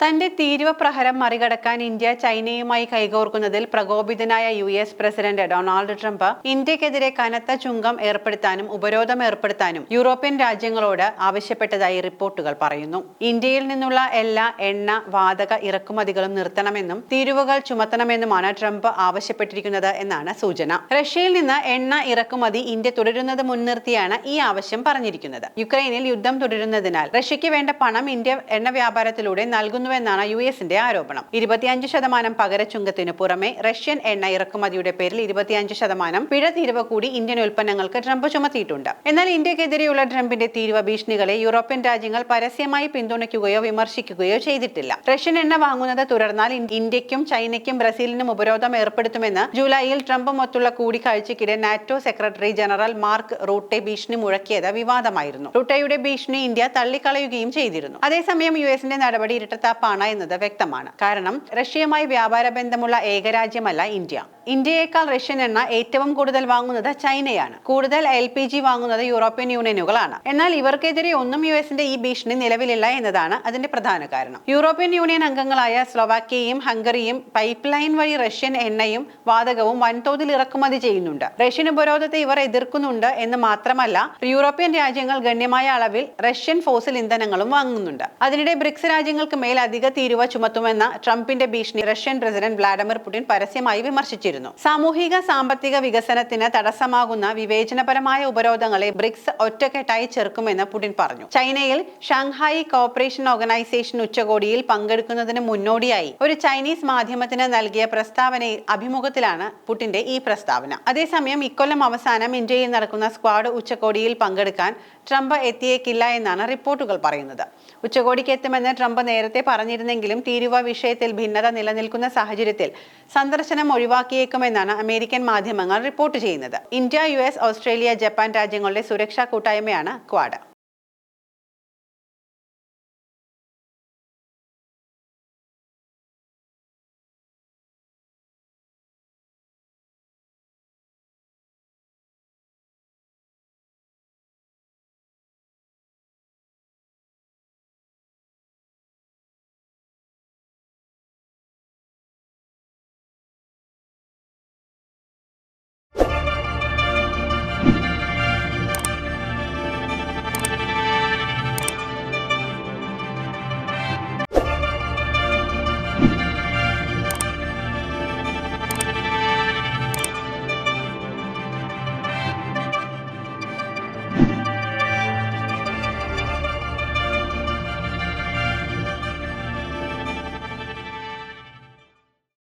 തന്റെ തീരുവ പ്രഹരം മറികടക്കാൻ ഇന്ത്യ ചൈനയുമായി കൈകോർക്കുന്നതിൽ പ്രകോപിതനായ U S president Donald Trump ഇന്ത്യക്കെതിരെ കനത്ത ചുങ്കം ഏർപ്പെടുത്താനും ഉപരോധം ഏർപ്പെടുത്താനും യൂറോപ്യൻ രാജ്യങ്ങളോട് ആവശ്യപ്പെട്ടതായി റിപ്പോർട്ടുകൾ പറയുന്നു. ഇന്ത്യയിൽ നിന്നുള്ള എല്ലാ എണ്ണ വാതക ഇറക്കുമതികളും നിർത്തണമെന്നും തീരുവകൾ ചുമത്തണമെന്നുമാണ് ട്രംപ് ആവശ്യപ്പെട്ടിരിക്കുന്നത് എന്നാണ് സൂചന. റഷ്യയിൽ നിന്ന് എണ്ണ ഇറക്കുമതി ഇന്ത്യ തുടരുന്നത് മുൻനിർത്തിയാണ് ഈ ആവശ്യം പറഞ്ഞിരിക്കുന്നത്. യുക്രൈനിൽ യുദ്ധം തുടരുന്നതിനാൽ റഷ്യയ്ക്ക് വേണ്ട പണം ഇന്ത്യ എണ്ണ വ്യാപാരത്തിലൂടെ നൽകുന്നുവെന്നാണ് യു എസിന്റെ ആരോപണം. ഇരുപത്തിയഞ്ച് ശതമാനം പകരച്ചുങ്കത്തിനു പുറമെ റഷ്യൻ എണ്ണ ഇറക്കുമതിയുടെ പേരിൽ ഇരുപത്തിയഞ്ച് ശതമാനം പിഴ തീരുവ കൂടി ഇന്ത്യൻ ഉൽപ്പന്നങ്ങൾക്ക് ട്രംപ് ചുമത്തിയിട്ടുണ്ട്. എന്നാൽ ഇന്ത്യക്കെതിരെയുള്ള ട്രംപിന്റെ തീരുവ ഭീഷണികളെ യൂറോപ്യൻ രാജ്യങ്ങൾ പരസ്യമായി പിന്തുണയ്ക്കുകയോ വിമർശിക്കുകയോ ചെയ്തിട്ടില്ല. റഷ്യൻ എണ്ണ വാങ്ങുന്നത് തുടർന്നാൽ ഇന്ത്യക്കും ചൈനയ്ക്കും ബ്രസീലിനും ഉപരോധം ഏർപ്പെടുത്തുമെന്ന് ജൂലൈയിൽ ട്രംപുമൊത്തുള്ള കൂടിക്കാഴ്ചയ്ക്കിടെ NATO secretary general Mark Rutte ഭീഷണി മുഴക്കിയത് വിവാദമായിരുന്നു. റൂട്ടയുടെ ഭീഷണി ഇന്ത്യ തള്ളിക്കളയുകയും ചെയ്തിരുന്നു. അതേസമയം യു എസിന്റെ നടപടി ഇരട്ടത്താപ്പാണ് എന്നത് വ്യക്തമാണ്. കാരണം റഷ്യയുമായി വ്യാപാര ബന്ധമുള്ള ഏകരാജ്യമല്ല ഇന്ത്യ. ഇന്ത്യയേക്കാൾ റഷ്യൻ എണ്ണ ഏറ്റവും കൂടുതൽ വാങ്ങുന്നത് ചൈനയാണ്. കൂടുതൽ എൽ പി ജി വാങ്ങുന്നത് യൂറോപ്യൻ യൂണിയനുകളാണ്. എന്നാൽ ഇവർക്കെതിരെ ഒന്നും യു എസിന്റെ ഈ ഭീഷണി നിലവിലില്ല എന്നതാണ് അതിന്റെ പ്രധാന കാരണം. യൂറോപ്യൻ യൂണിയൻ അംഗങ്ങളായ സ്ലോവാക്യയും ഹംഗറിയും പൈപ്പ് ലൈൻ വഴി റഷ്യൻ എണ്ണയും വാതകവും വൻതോതിൽ ഇറക്കുമതി ചെയ്യുന്നുണ്ട്. റഷ്യൻ ഉപരോധത്തെ ഇവർ എതിർക്കുന്നുണ്ട് എന്ന് മാത്രമല്ല യൂറോപ്യൻ രാജ്യങ്ങൾ ഗണ്യമായ അളവിൽ റഷ്യൻ ഫോസിൽ ഇന്ധനങ്ങളും വാങ്ങുന്നുണ്ട്. അതിനിടെ ബ്രിക്സ് രാജ്യങ്ങൾക്ക് മേൽ അധിക തീരുവ ചുമത്തുമെന്ന ട്രംപിന്റെ ഭീഷണി റഷ്യൻ പ്രസിഡന്റ് വ്ളാഡിമിർ പുടിൻ പരസ്യമായി വിമർശിച്ചിരുന്നു. സാമൂഹിക സാമ്പത്തിക വികസനത്തിന് തടസ്സമാകുന്ന വിവേചനപരമായ ഉപരോധങ്ങളെ ബ്രിക്സ് ഒറ്റക്കെട്ടായി ചെറുക്കുമെന്ന് പുടിൻ പറഞ്ഞു. ചൈനയിൽ ഷാങ്ഹായി കോപ്പറേഷൻ ഓർഗനൈസേഷൻ ഉച്ചകോടിയിൽ പങ്കെടുക്കുന്നതിന് മുന്നോടിയായി ഒരു ചൈനീസ് മാധ്യമത്തിന് നൽകിയ പ്രസ്താവനയിൽ അഭിമുഖത്തിലാണ് പുടിന്റെ ഈ പ്രസ്താവന. അതേസമയം ഇക്കൊല്ലം അവസാനം ഇന്ത്യയിൽ നടക്കുന്ന സ്ക്വാഡ് ഉച്ചകോടിയിൽ പങ്കെടുക്കാൻ ട്രംപ് എത്തിയേക്കില്ല എന്നാണ് റിപ്പോർട്ടുകൾ പറയുന്നത്. ഉച്ചകോടിക്ക് എത്തുമെന്ന് ട്രംപ് നേരത്തെ പറഞ്ഞിരുന്നെങ്കിലും തീരുവ വിഷയത്തിൽ ഭിന്നത നിലനിൽക്കുന്ന സാഹചര്യത്തിൽ സന്ദർശനം ഒഴിവാക്കിയേക്കുമെന്നാണ് അമേരിക്കൻ മാധ്യമങ്ങൾ റിപ്പോർട്ട് ചെയ്യുന്നത്. ഇന്ത്യ യു ഓസ്ട്രേലിയ ജപ്പാൻ രാജ്യങ്ങളുടെ സുരക്ഷാ കൂട്ടായ്മയാണ് ക്വാഡ്.